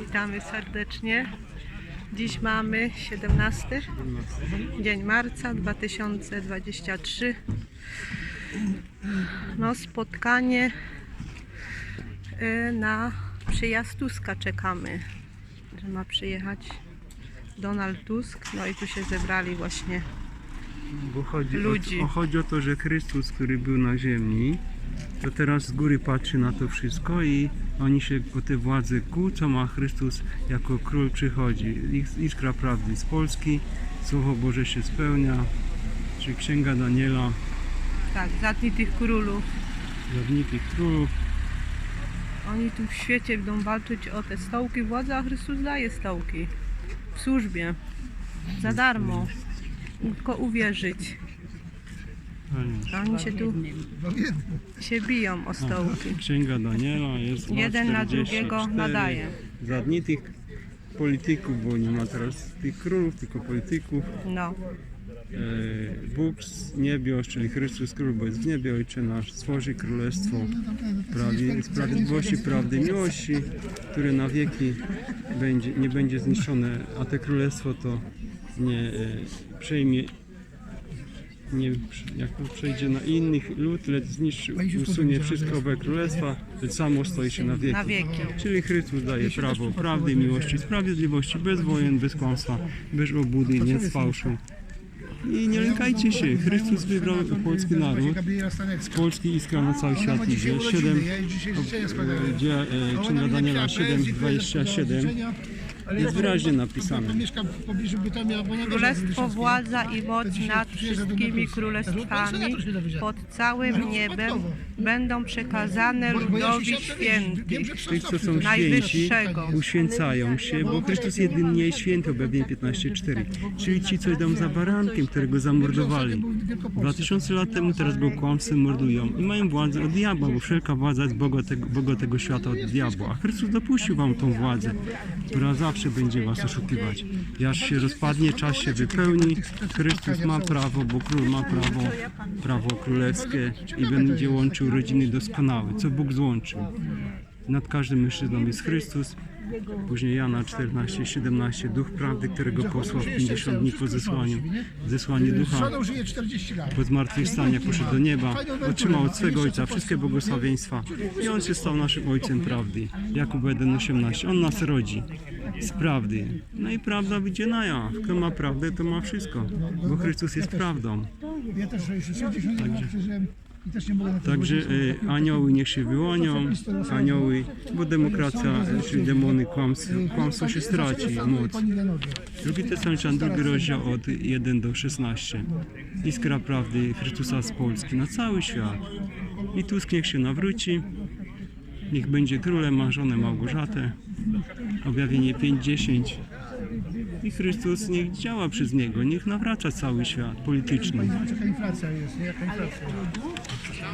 Witamy serdecznie. Dziś mamy 17 dzień marca 2023. No spotkanie y, na przyjazd Tuska czekamy, że ma przyjechać Donald Tusk. No i tu się zebrali właśnie Bo chodzi Ludzi. O, o, chodzi o to, że Chrystus, który był na ziemi, to teraz z góry patrzy na to wszystko i oni się o te władze kłócą, a Chrystus jako król przychodzi. Iskra prawdy z Polski, Słowo Boże się spełnia, czy Księga Daniela, tak, za dni tych królów. Zawniki Królów. Oni tu w świecie będą walczyć o te stołki władzy, a Chrystus daje stołki w służbie za darmo. Tylko uwierzyć. A oni się tu się biją o stołki. Księga Daniela jest Jeden na 44. drugiego nadaje. Za dni tych polityków, bo nie ma teraz tych królów, tylko polityków. No, E, Bóg z niebios, czyli Chrystus Król, bo jest w niebie, Ojcze nasz, stworzy królestwo prawie, sprawiedliwości, prawdy, miłości, które na wieki będzie, nie będzie zniszczone, a te królestwo to nie e, przejmie, nie, jak to przejdzie na innych lud, lecz zniszczy, usunie wszystko owe królestwa, lecz samo stoi się na wieki. na wieki. Czyli Chrystus daje prawo prawdy, miłości, sprawiedliwości, bez wojen, bez kłamstwa, bez obłudy, nie z fałszu. I nie lękajcie się, Chrystus wybrał polski naród, z Polski iskra na cały świat idzie. 7, gdzie e, Daniela 7, 27 jest wyraźnie napisane. Mieszkam w pobliżu Bytomia, bo na Królestwo, władza i moc nad wszystkimi królestwami pod całym niebem będą przekazane ludowi świętych. Tych, co są święci, Najwyższego. uświęcają się, bo Chrystus jedynie jest święty, objawienie 15.4. Czyli ci, co idą za barankiem, którego zamordowali. 2000 lat temu teraz był kłamstwem, mordują i mają władzę od diabła, bo wszelka władza jest Boga tego, Boga tego świata od diabła. A Chrystus dopuścił wam tą władzę, która zawsze będzie was oszukiwać. I aż się rozpadnie, czas się wypełni, Chrystus ma prawo, bo król ma prawo, prawo królewskie i będzie łączył rodziny doskonałe, co Bóg złączył. Nad każdym mężczyzną jest Chrystus. Później Jana 14, 17, Duch Prawdy, którego posłał w 50 dni po zesłaniu, zesłanie Ducha 40 lat. po zmartwychwstaniu poszedł do nieba, otrzymał od swego Ojca wszystkie błogosławieństwa i On się stał naszym Ojcem Prawdy. Jakub 1,18. On nas rodzi z prawdy. No i prawda wyjdzie na jaw. Kto ma prawdę, to ma wszystko, bo Chrystus jest prawdą. Ja też 60 lat przeżyłem i też nie mogę na to Także y, anioły niech się wyłonią, anioły, bo demokracja, czyli demony, kłamstwo, kłamstwo się straci, moc. Drugi Tesalonicjan, drugi rozdział od 1 do 16. Iskra prawdy Chrystusa z Polski na cały świat. I Tusk niech się nawróci, niech będzie królem, ma żonę Małgorzatę. Objawienie 5-10. I Chrystus niech działa przez niego, niech nawraca cały świat polityczny. Jaka inflacja jest, nie? Jaka inflacja.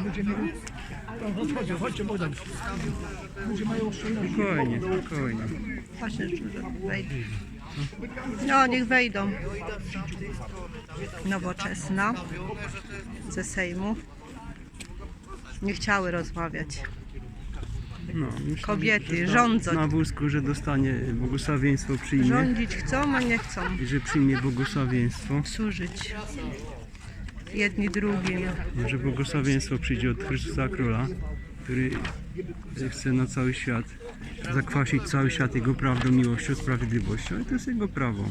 Ludzie nie... O, Chodźcie, chodźcie, Bogdan. Ludzie mają oszczędności. Spokojnie, spokojnie. Właśnie. No, niech wejdą. Nowoczesna ze Sejmu. Nie chciały rozmawiać. No, myślę, Kobiety że rządzą. Na wózku, że dostanie błogosławieństwo, przyjmie. Rządzić chcą, a nie chcą I że przyjmie błogosławieństwo. służyć jedni drugim. że błogosławieństwo przyjdzie od Chrystusa Króla, który chce na cały świat zakwasić cały świat Jego prawdą, miłością, sprawiedliwością. I to jest Jego prawo.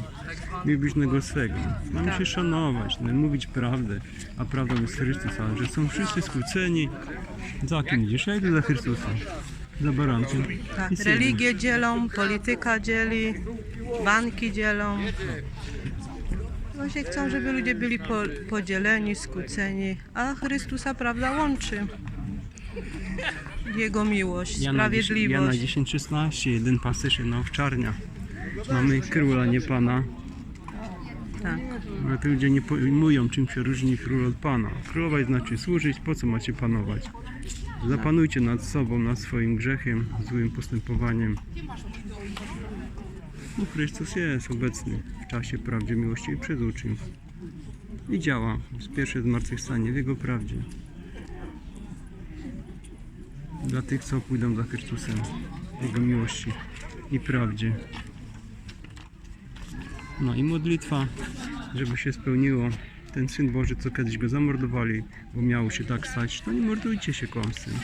Bliźnego swego. Mamy się szanować, no, mówić prawdę, a prawdą jest Chrystus, a że są wszyscy skłóceni. Za kim idziesz? Ja idę za Chrystusem. Za barankiem. Tak, synem. religię dzielą, polityka dzieli, banki dzielą. Właśnie chcą, żeby ludzie byli po, podzieleni, skłóceni, a Chrystusa prawda łączy. Jego miłość, Jana 10 Jana sprawiedliwość. 10,16, jeden pasterz, jedna owczarnia. Mamy króla, nie pana. Tak. Ale to ludzie nie pojmują, czym się różni król od pana. Królować znaczy służyć, po co macie panować? Zapanujcie nad sobą, nad swoim grzechem, złym postępowaniem. No, Chrystus jest obecny w czasie prawdzie, miłości i przed uczym. I działa z pierwsze zmartwychwstanie w Jego prawdzie. Dla tych, co pójdą za Chrystusem. Jego miłości i prawdzie. No i modlitwa, żeby się spełniło. Ten Syn Boży, co kiedyś go zamordowali, bo miało się tak stać, to nie mordujcie się kłamstwem.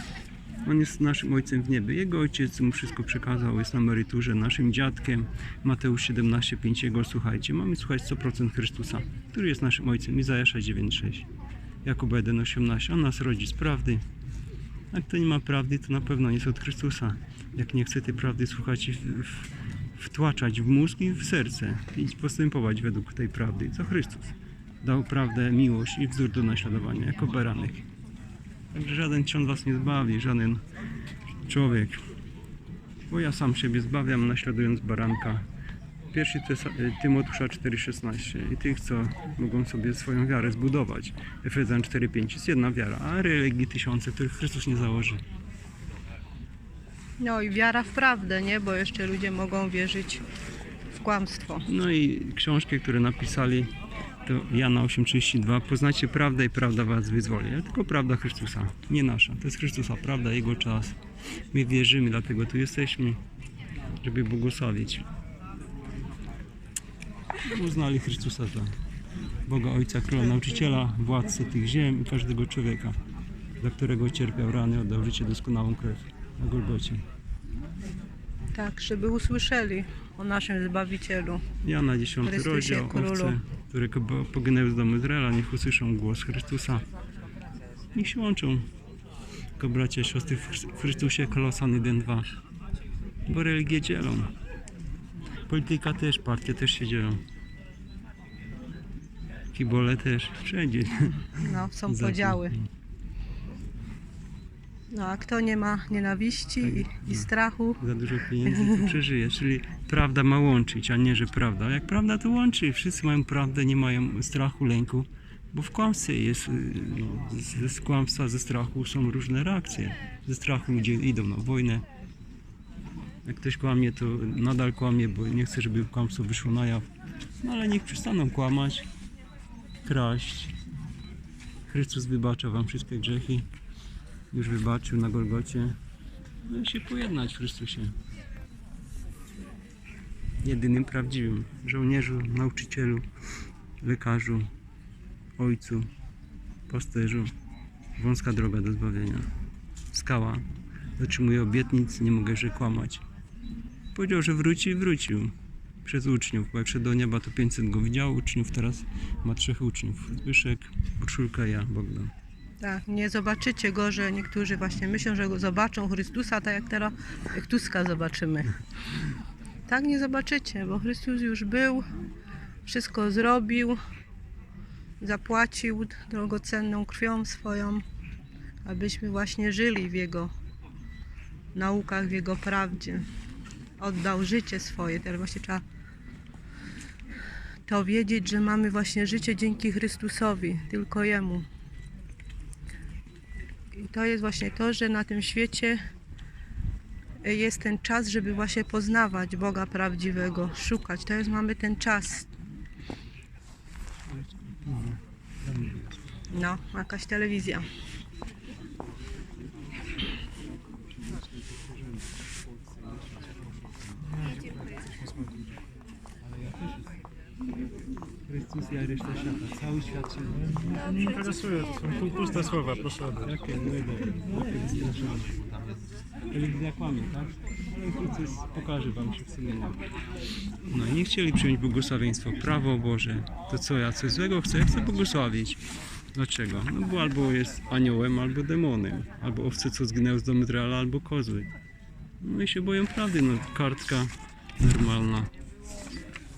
On jest naszym Ojcem w niebie. Jego Ojciec mu wszystko przekazał, jest na emeryturze, naszym dziadkiem. Mateusz 17,5 Jego słuchajcie. Mamy słuchać 100% Chrystusa, który jest naszym Ojcem. Izajasza 9,6 Jakub 1,18 On nas rodzi z prawdy. A kto nie ma prawdy, to na pewno nie jest od Chrystusa. Jak nie chce tej prawdy słuchać i w, w, wtłaczać w mózg i w serce i postępować według tej prawdy, co Chrystus dał prawdę, miłość i wzór do naśladowania, jako baranek. Także żaden ksiądz was nie zbawi, żaden człowiek. Bo ja sam siebie zbawiam, naśladując baranka. Pierwszy Tesa- Tymoteusza 4,16 i tych, co mogą sobie swoją wiarę zbudować. Efezjan 4,5 jest jedna wiara, a religii tysiące, których Chrystus nie założy. No i wiara w prawdę, nie? Bo jeszcze ludzie mogą wierzyć w kłamstwo. No i książki, które napisali, to Jana 8,32 Poznacie prawdę i prawda was wyzwoli. Ale tylko prawda Chrystusa, nie nasza. To jest Chrystusa, prawda, Jego czas. My wierzymy, dlatego tu jesteśmy, żeby błogosławić. Uznali Chrystusa za Boga Ojca, Króla, Nauczyciela, Władcę tych ziem i każdego człowieka, za którego cierpiał rany, oddał życie doskonałą krew na Golgocie. Tak, żeby usłyszeli o naszym Zbawicielu. Jana 10 Chrystusie, rozdział, Królu. owce, które poginęły z domu Izraela, niech usłyszą głos Chrystusa. Niech się łączą. Tylko bracia i siostry w Chrys- w Chrystusie, Kolosan 1-2. Bo religie dzielą. Polityka też, partie też się dzielą. Kibole też, wszędzie. No, są podziały. No a kto nie ma nienawiści i, i strachu, Za dużo pieniędzy to przeżyje. Czyli prawda ma łączyć, a nie, że prawda. Jak prawda to łączy. Wszyscy mają prawdę, nie mają strachu, lęku. Bo w kłamstwie jest, no, z kłamstwa, ze strachu są różne reakcje. Ze strachu ludzie idą na wojnę. Jak ktoś kłamie, to nadal kłamie, bo nie chce, żeby kłamstwo wyszło na jaw. No ale niech przestaną kłamać, kraść. Chrystus wybacza wam wszystkie grzechy. Już wybaczył na Golgocie. No się pojednać w Chrystusie. Jedynym prawdziwym żołnierzu, nauczycielu, lekarzu, ojcu, pasterzu. Wąska droga do zbawienia. Skała. Dotrzymuje obietnic, nie mogę że kłamać. Powiedział, że wróci i wrócił. Przez uczniów, bo jak do nieba, to 500 go widział uczniów, teraz ma trzech uczniów. Zbyszek, Urszulka, ja, Bogdan. Tak, nie zobaczycie go, że niektórzy właśnie myślą, że go zobaczą Chrystusa, tak jak teraz jak Tuska zobaczymy. Tak nie zobaczycie, bo Chrystus już był, wszystko zrobił, zapłacił drogocenną krwią swoją, abyśmy właśnie żyli w Jego naukach, w Jego prawdzie. Oddał życie swoje, teraz właśnie trzeba to wiedzieć, że mamy właśnie życie dzięki Chrystusowi, tylko Jemu. I to jest właśnie to, że na tym świecie jest ten czas, żeby właśnie poznawać Boga prawdziwego, szukać. To jest, mamy ten czas. No, jakaś telewizja. I reszta świata. Cały świat się Nie interesuje, to są pu- puste słowa, proszę odejść. Jakie młode, jakie wystraszone. Telewizja kłamie, tak? Ale Chrystus pokaże wam się w sumieniu. No i nie chcieli przyjąć błogosławieństwo. Prawo Boże. To co, ja coś złego chcę? Ja chcę błogosławić. Dlaczego? No bo albo jest aniołem, albo demonem. Albo owce, co zginęły z domu Izraela, albo kozły. No i się boją prawdy. No kartka normalna.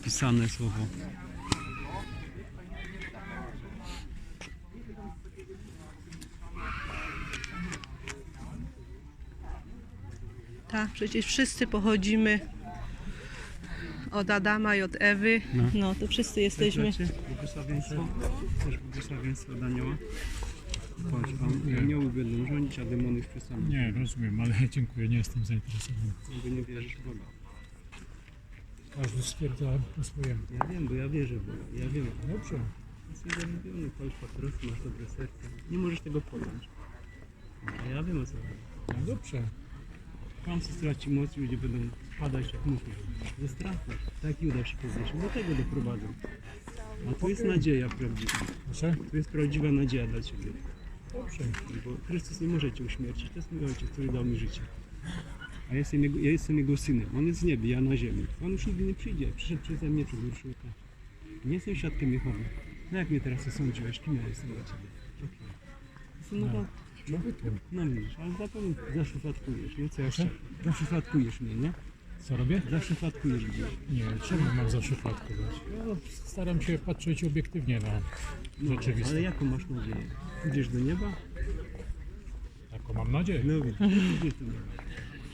Pisane słowo. Tak, przecież wszyscy pochodzimy od Adama i od Ewy. No. No, to wszyscy jesteśmy. Błogosławieństwo? Też błogosławieństwo od anioła? Chodź, a anioły będą rządzić, a demony już przestaną. Nie, rozumiem, ale dziękuję, nie jestem zainteresowany. Bo nie wierzysz w Boga. Każdy stwierdza po swojemu. Ja wiem, bo ja wierzę w Boga. Ja wiem. Dobrze. Jesteś chodź po prostu, masz dobre serce. Nie możesz tego pojąć. A ja wiem o co chodzi. No dobrze. Kłamstwo straci moc, ludzie będą padać jak muchy. Ze strachu. Tak Juda się podniesie. Do tego doprowadzą. A tu jest nadzieja prawdziwa. Proszę? To jest prawdziwa nadzieja dla Ciebie. Dobrze. Bo Chrystus nie może Cię uśmiercić. To jest mój Ojciec, który dał mi życie. A ja jestem, jego, ja jestem Jego synem. On jest z nieba, ja na ziemi. On już nigdy nie przyjdzie. Przyszedł przeze mnie przez Urszulkę. Nie jestem świadkiem Jehowy. No jak mnie teraz osądziłeś, kim ja jestem dla Ciebie? Jakim? Jestem no, no, No tym. no widzisz, ale zapewne zaszufladkujesz, nie? Co jeszcze? Zaszufladkujesz mnie, nie? Co robię? Zaszufladkujesz mnie. Nie, czemu mam zawsze fatkować? Ja staram się patrzeć obiektywnie na No, ale rzeczywistość. jaką masz nadzieję? Pójdziesz do nieba? Taką mam nadzieję. No widzisz, do nieba.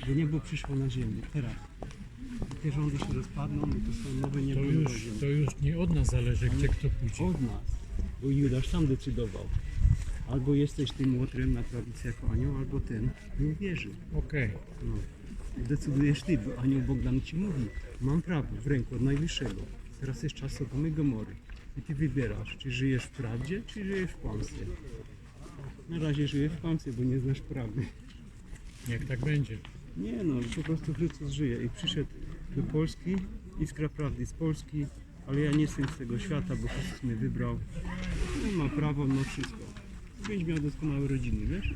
Bo niebo przyszło na ziemię, teraz. I te rządy się rozpadną i to są nowe niebo To już, to już nie od nas zależy, gdzie kto pójdzie. Od nas. Bo Judasz sam decydował. Albo jesteś tym łotrem na prawicy jako anioł, albo ten nie uwierzy. Okej. No. Decydujesz ty, bo anioł Bogdan ci mówi, mam prawo w ręku od Najwyższego. Teraz jest czas Sodomy Gomory. I ty wybierasz, czy żyjesz w prawdzie, czy żyjesz w kłamstwie. Na razie żyjesz w kłamstwie, bo nie znasz prawdy. Niech tak będzie. Nie no, po prostu Chrystus żyje i przyszedł do Polski, iskra prawdy z Polski, ale ja nie jestem z tego świata, bo Chrystus mnie wybrał. On ma prawo, ma wszystko. Pięć miał doskonałe rodziny, wiesz?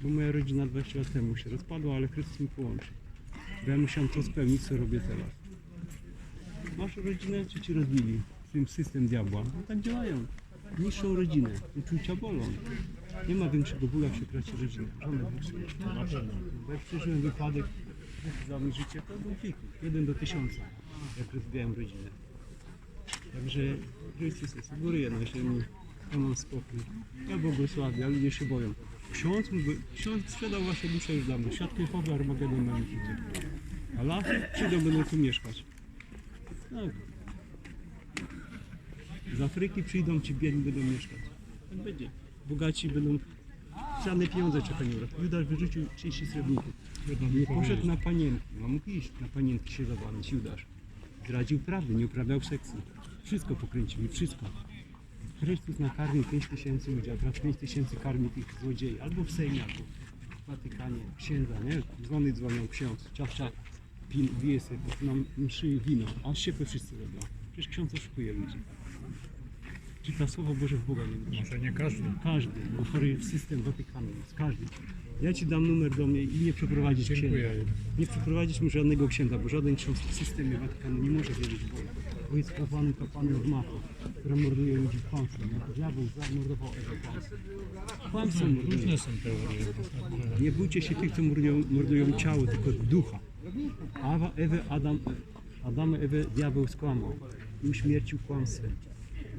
Bo moja rodzina 20 lat temu się rozpadła, ale Chrystus mi połączy. Bo ja musiałem to spełnić, co robię teraz. Masz rodzinę, czy ci rozbili? Tym system diabła. No tak działają. Niższą rodzinę. Uczucia bolą. Nie ma większego bólu, jak się traci rodzinę. Pewno. Bo jak przeżyłem wypadek, za mi życie, to był fiku. Jeden do tysiąca, jak rozwijałem rodzinę. Także Chrystus jest u góry na ziemi, mam spokój. Ja błogosławię, a ludzie się boją. Ksiądz, ksiądz sprzedał wasze dusze już dawno. Świadkiem Jehowy Armagedon na nich idzie. A lachy przyjdą, będą tu mieszkać. Tak. Z Afryki przyjdą ci biedni, będą mieszkać. Tak będzie. Bogaci będą Żadne pieniądze czekają. Judasz wyrzucił 30 srebrników. Nie poszedł na panienki. No mógł iść na panienki się zawalić. Judasz. Zdradził prawdę, nie uprawiał seksu. Wszystko pokręcił i wszystko. Chrystus nakarmił 5 tysięcy ludzi, a teraz 5 tysięcy karmi tych złodziei. Albo w Sejmie, albo w Watykanie. Księdza, nie? Dzwony dzwonią, ksiądz, ciach, bije sobie na mszy wino, a siepy wszyscy robią. Przecież ksiądz oszukuje ludzi. Czyta Słowo Boże w Boga nie. Może nie każdy. Każdy, bo chory w system Watykanu jest, każdy. Ja ci dam numer do mnie i nie przeprowadzić Dziękuję. księdza. Nie przeprowadzić mu żadnego księdza, bo żaden ksiądz w systemie Watykanu nie może wierzyć w Boga. Bo jest kapłanem kapłanem od mafii, która morduje ludzi kłamstwem. Jak diabeł zamordował Ewę. Kłamstwem morduje. Różne są teorie. Nie bójcie się tych, co mordują, mordują ciało, tylko ducha. Awa, Ewę, Adam, Adama, Ewę diabeł skłamał i uśmiercił kłamstwem.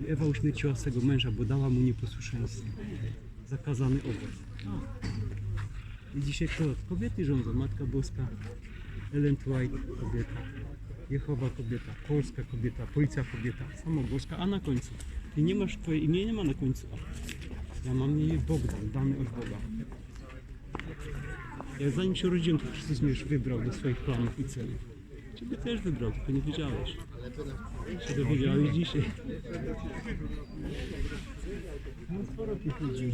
Ewa uśmierciła swego męża, bo dała mu nieposłuszeństwo. Zakazany owoc. I dzisiaj kto? Kobiety rządzą. Matka Boska, Ellen White kobieta, Jehowa kobieta, Polska kobieta, Policja kobieta, sama Boska, a na końcu. Ty nie masz, twoje imię nie ma na końcu. Ja mam imię Bogdan, dany od Boga. Ja zanim się urodziłem, to Chrystus mnie już wybrał do swoich planów i celów. Ciebie też wybrał, tylko nie wiedziałeś. Się dowiedziałeś dzisiaj. No sporo tych ludzi.